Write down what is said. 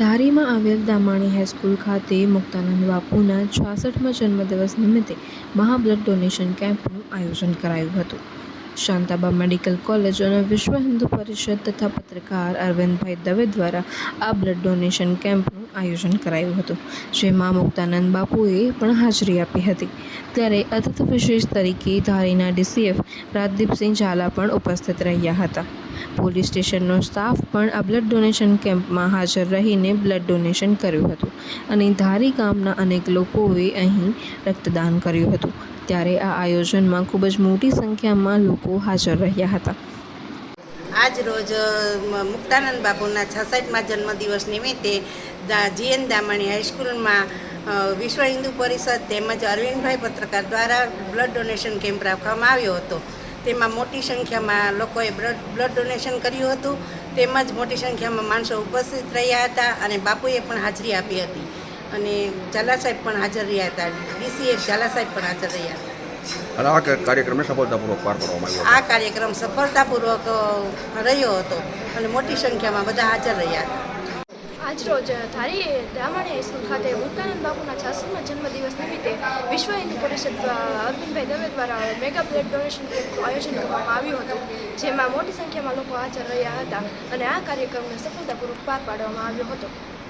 ધારીમાં આવેલ દામાણી હાઈસ્કૂલ ખાતે મુક્તાનંદ બાપુના છાસઠમાં જન્મદિવસ નિમિત્તે મહાબ્લડ ડોનેશન કેમ્પનું આયોજન કરાયું હતું. શાંતાબા મેડિકલ કોલેજ અને વિશ્વ હિન્દુ પરિષદ તથા પત્રકાર અરવિંદભાઈ દવે દ્વારા આ બ્લડ ડોનેશન કેમ્પનું આયોજન કરાયું હતું, જેમાં મુક્તાનંદ બાપુએ પણ હાજરી આપી હતી. ત્યારે અતિથિ વિશેષ તરીકે ધારીના ડીસીએફ રાજદીપસિંહ ઝાલા પણ ઉપસ્થિત રહ્યા હતા. પોલીસ સ્ટેશનનો સ્ટાફ પણ આ બ્લડ ડોનેશન કેમ્પમાં હાજર રહીને બ્લડ ડોનેશન કર્યું હતું અને ધારી ગામના અનેક લોકોએ અહીં રક્તદાન કર્યું હતું. ત્યારે આ આયોજનમાં ખૂબ જ મોટી સંખ્યામાં લોકો હાજર રહ્યા હતા. આજ રોજ મુક્તાનંદ બાપુના છસઠમાં જન્મદિવસ નિમિત્તે જીએન દામણી હાઈસ્કૂલમાં વિશ્વ હિન્દુ પરિષદ તેમજ અરવિંદભાઈ પત્રકાર દ્વારા બ્લડ ડોનેશન કેમ્પ રાખવામાં આવ્યો હતો. તેમાં મોટી સંખ્યામાં લોકોએ બ્લડ બ્લડ ડોનેશન કર્યું હતું. તેમજ મોટી સંખ્યામાં માણસો ઉપસ્થિત રહ્યા હતા અને બાપુએ પણ હાજરી આપી હતી. અને ઝાલા સાહેબ પણ હાજર રહ્યા હતા. ડીસીએ ઝાલા સાહેબ પણ હાજર રહ્યા હતા. અને આ કાર્યક્રમને સફળતાપૂર્વક પાર પાડવામાં આવ્યો આ કાર્યક્રમ સફળતાપૂર્વક રહ્યો હતો. અને મોટી સંખ્યામાં બધા હાજર રહ્યા. હતા આજરોજ ધારી દામાણી હાઈસ્કૂલ ખાતે મુક્તાનંદ બાપુના છાસઠમા જન્મદિવસ નિમિત્તે વિશ્વ હિન્દુ પરિષદ અરવિંદભાઈ દવે દ્વારા મેગા બ્લડ ડોનેશન કેમ્પનું આયોજન કરવામાં આવ્યું હતું, જેમાં મોટી સંખ્યામાં લોકો હાજર રહ્યા હતા અને આ કાર્યક્રમને સફળતાપૂર્વક પાર પાડવામાં આવ્યો હતો.